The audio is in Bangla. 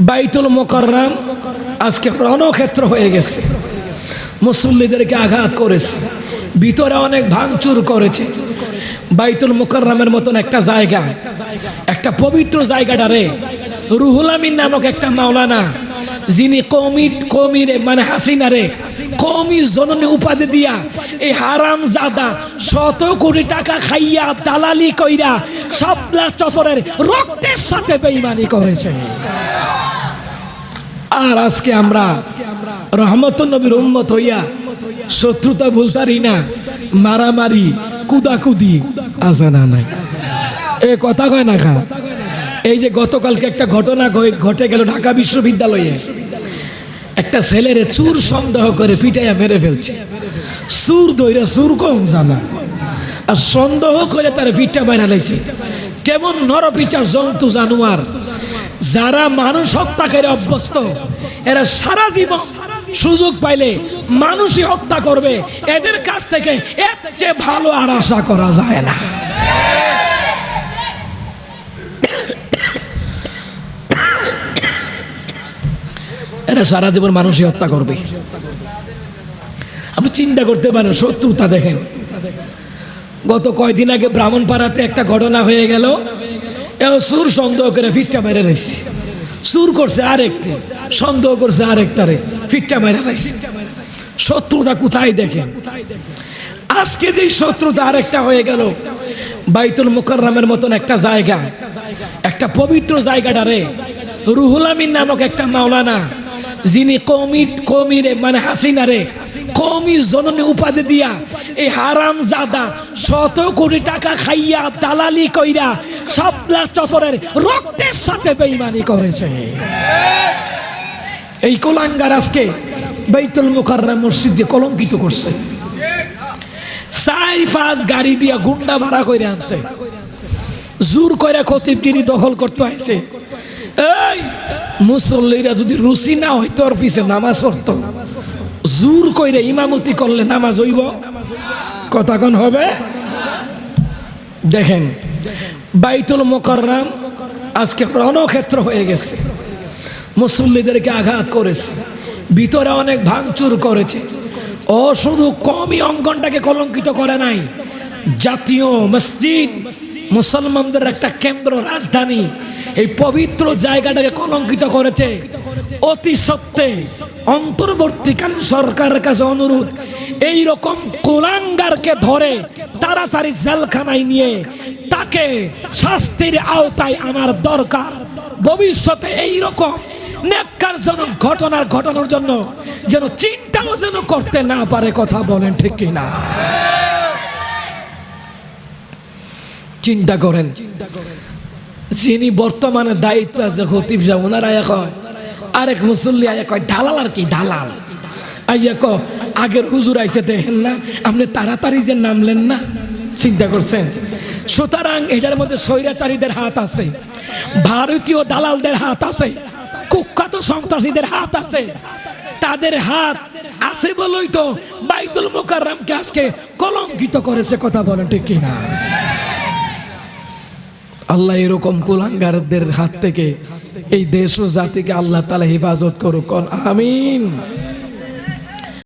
বাইতুল মোকাররাম আজকে রণক্ষেত্র হয়ে গেছে। মুসল্লিদেরকে আঘাত করেছে। ভিতরে অনেক ভাঙচুর করেছে। বাইতুল মোকাররামের মতন একটা জায়গা। একটা পবিত্র জায়গাটা রে। রুহুল আমিন নামক একটা মাওলানা, যিনি কৌমি কৌমিরে মানে হাসিনারে কৌমি জননী উপাধি দিয়া এই হারাম জাদা শত কোটি টাকা খাইয়া, দালালি কইরা সবলা চতরের রক্তের সাথে বেইমানি করেছে। আর আজকে আমরা রহমত নবীর উম্মত হইয়া শত্রুতা ভুলতারি না, মারামারি, কুদাকুদি আছে না নাই। এ কথা কয় না খা। এই যে গতকালকে একটা ঘটনা ঘটে গেল ঢাকা বিশ্ববিদ্যালয়ে। একটা ছেলেরে চুর সন্দেহ করে পিটাইয়া মেরে ফেলছে। সুর দইরা সুর কম জানা। আর সন্দেহ করে তার পিঠটা বাইরা লাইছে। কেমন নরপিচা জন্তু জানোয়ার, যারা মানুষ হত্যা করে অভ্যস্ত, এরা সারা জীবন সুযোগ পাইলে মানুষই হত্যা করবে। এদের কাছ থেকে এর চেয়ে ভালো আর আশা করা যায় না। এরা সারা জীবন মানুষই হত্যা করবে। আপনি চিন্তা করতে পারেন শত্রুতা দেখেন। গত কয়দিন আগে ব্রাহ্মণপাড়াতে একটা ঘটনা হয়ে গেল। সুর সন্দেহ করে ফিটটা মেরে রয়েছে। সুর করছে আরেকটি, সন্দেহ করছে আরেকটারে, ফিটটা মেরে রয়েছে। শত্রুতা কোথায় দেখেন? আজকে যেই শত্রুতা আরেকটা হয়ে গেল, বাইতুল মুকাররামের মতন একটা জায়গা। একটা পবিত্র জায়গাটা রে। রুহুল আমিন নামক একটা মাওলানা, যিনি কৌমি কৌমিরে মানে হাসিনারে, কৌমি জননী উপাধি দিয়া এই হারাম জাদা শত কোটি টাকা খাইয়া দালালি কইরা সবলা চতরের রক্তের সাথে বেইমানি করেছে। এই কোলাঙ্গার আজকে বাইতুল মুকাররাম মসজিদ কলঙ্কিত করছে। চাই পাঁচ গাড়ি দিয়া গুন্ডা ভাড়া করে আনছে। জোর করে খতিবগিরি দখল করতে আইছে। এই মুসল্লিরা যদি রুচি না হইতো ওর পিছে নামাজ পড়তো। জোর কইরে ইমামতি করলে নামাজ হইব? কথা কোন হবে? দেখেন, বাইতুল মোকাররাম আজকে রণক্ষেত্র হয়ে গেছে। মুসল্লিদেরকে আঘাত করেছে। ভিতরে অনেক ভাঙচুর করেছে। ও শুধু কমই অঙ্গনটাকে কলঙ্কিত করে নাই। জাতীয় মসজিদ, মুসলমানদের একটা কেন্দ্র, রাজধানী, এই পবিত্র জায়গাটাকে কলঙ্কিত করেছে। অতি সত্ত্বে অন্তর্বর্তীকালীন সরকারের কাছে অনুরোধ, এই রকম কোলাঙ্গারকে ধরে তাড়াতাড়ি জেলখানায় নিয়ে তাকে শাস্তির আওতায় আমার দরকার। ভবিষ্যতে এই রকম নেককারজনক ঘটনার ঘটানোর জন্য যেন চিন্তাও যেন করতে না পারে কথা বলেন ঠিক কিনা? চিন্তা করেন, যিনি বর্তমানে দায়িত্ব আছে, খতিব সাহেব, ওনারা এখন আরেক মুসল্লি আয়া কয়, দালাল আর কি দালাল? আইয়া ক আগের হুজুর আইসে দেখেন না, আপনি তাড়াতাড়ি যে নামলেন না? চিন্তা করছেন? সুতরাং এটার মধ্যে স্বৈরাচারীদের হাত আছে, ভারতীয় দালালদের হাত আছে, কুখ্যাত সন্ত্রাসীদের হাত আছে। তাদের হাত আছে বলেই তো বাইতুল মোকাররামকে আজকে কলঙ্কিত করেছে, কথা বলেন ঠিক কিনা? আল্লাহ এরকম কুলাঙ্গারদের হাত থেকে এই দেশ ও জাতিকে আল্লাহ তালা হেফাজত করুক। আমিন।